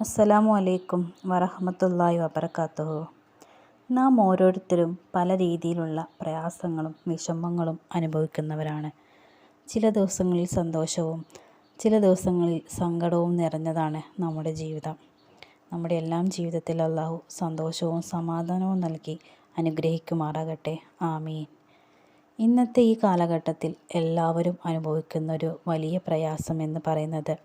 അസ്സലാമു അലൈക്കും വറഹമത്തല്ലാഹി വബർക്കാത്തുഹു നാം ഓരോരുത്തരും പല രീതിയിലുള്ള പ്രയാസങ്ങളും വിഷമങ്ങളും അനുഭവിക്കുന്നവരാണ്. ചില ദിവസങ്ങളിൽ സന്തോഷവും ചില ദിവസങ്ങളിൽ സങ്കടവും നിറഞ്ഞതാണ് നമ്മുടെ ജീവിതം. നമ്മുടെ എല്ലാം ജീവിതത്തിൽ അള്ളാഹു സന്തോഷവും സമാധാനവും നൽകി അനുഗ്രഹിക്കുമാറാകട്ടെ. ആമീൻ. ഇന്നത്തെ ഈ കാലഘട്ടത്തിൽ എല്ലാവരും അനുഭവിക്കുന്ന ഒരു വലിയ പ്രയാസം എന്ന് പറയുന്നത്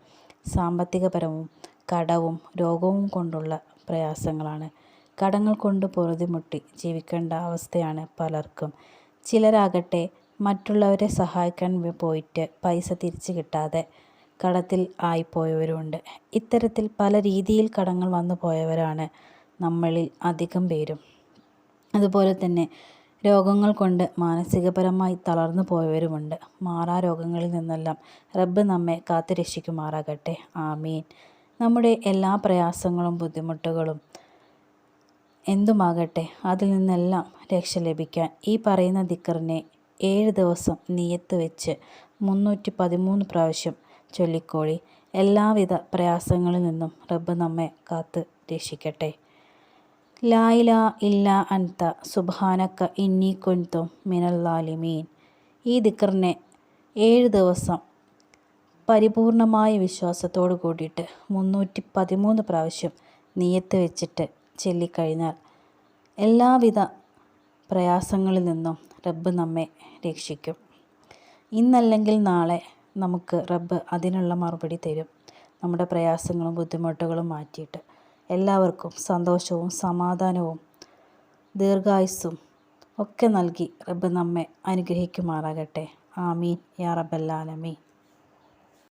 സാമ്പത്തികപരവും കടവും രോഗവും കൊണ്ടുള്ള പ്രയാസങ്ങളാണ്. കടങ്ങൾ കൊണ്ട് പൊറുതിമുട്ടി ജീവിക്കേണ്ട അവസ്ഥയാണ് പലർക്കും. ചിലരാകട്ടെ മറ്റുള്ളവരെ സഹായിക്കാൻ പോയിട്ട് പൈസ തിരിച്ചു കിട്ടാതെ കടത്തിൽ ആയിപ്പോയവരുമുണ്ട് ഇത്തരത്തിൽ പല രീതിയിൽ കടങ്ങൾ വന്നു പോയവരാണ് നമ്മളിൽ അധികം പേരും. അതുപോലെ തന്നെ രോഗങ്ങൾ കൊണ്ട് മാനസികപരമായി തളർന്നു പോയവരുമുണ്ട്. മാറാ രോഗങ്ങളിൽ നിന്നെല്ലാം റബ്ബ് നമ്മെ കാത്തുരക്ഷിക്കുമാറാകട്ടെ. ആമീൻ. നമ്മുടെ എല്ലാ പ്രയാസങ്ങളും ബുദ്ധിമുട്ടുകളും എന്തുമാകട്ടെ അതിൽ നിന്നെല്ലാം രക്ഷ ലഭിക്കാൻ ഈ പറയുന്ന ദിക്കറിനെ ഏഴ് ദിവസം നീയത്ത് വെച്ച് മുന്നൂറ്റി പതിമൂന്ന് പ്രാവശ്യം ചൊല്ലിക്കോളി. എല്ലാവിധ പ്രയാസങ്ങളിൽ നിന്നും റബ്ബ് നമ്മെ കാത്ത് രക്ഷിക്കട്ടെ. ലായില ഇല്ല അൻത സുബാനക്ക ഇന്നി കൊൻതും മിനല്ലാലിമീൻ ഈ ദിക്കറിനെ ഏഴ് ദിവസം പരിപൂർണമായ വിശ്വാസത്തോടു കൂടിയിട്ട് മുന്നൂറ്റി പതിമൂന്ന് പ്രാവശ്യം നീയത്ത് വെച്ചിട്ട് ചൊല്ലിക്കഴിഞ്ഞാൽ എല്ലാവിധ പ്രയാസങ്ങളിൽ നിന്നും റബ്ബ് നമ്മെ രക്ഷിക്കും. ഇന്നല്ലെങ്കിൽ നാളെ നമുക്ക് റബ്ബ് അതിനുള്ള മറുപടി തരും. നമ്മുടെ പ്രയാസങ്ങളും ബുദ്ധിമുട്ടുകളും മാറ്റിയിട്ട് എല്ലാവർക്കും സന്തോഷവും സമാധാനവും ദീർഘായുസ്സും ഒക്കെ നൽകി റബ്ബ് നമ്മെ അനുഗ്രഹിക്കുമാറാകട്ടെ. ആമീൻ. യാ റബ്ബല്ലാലമീൻ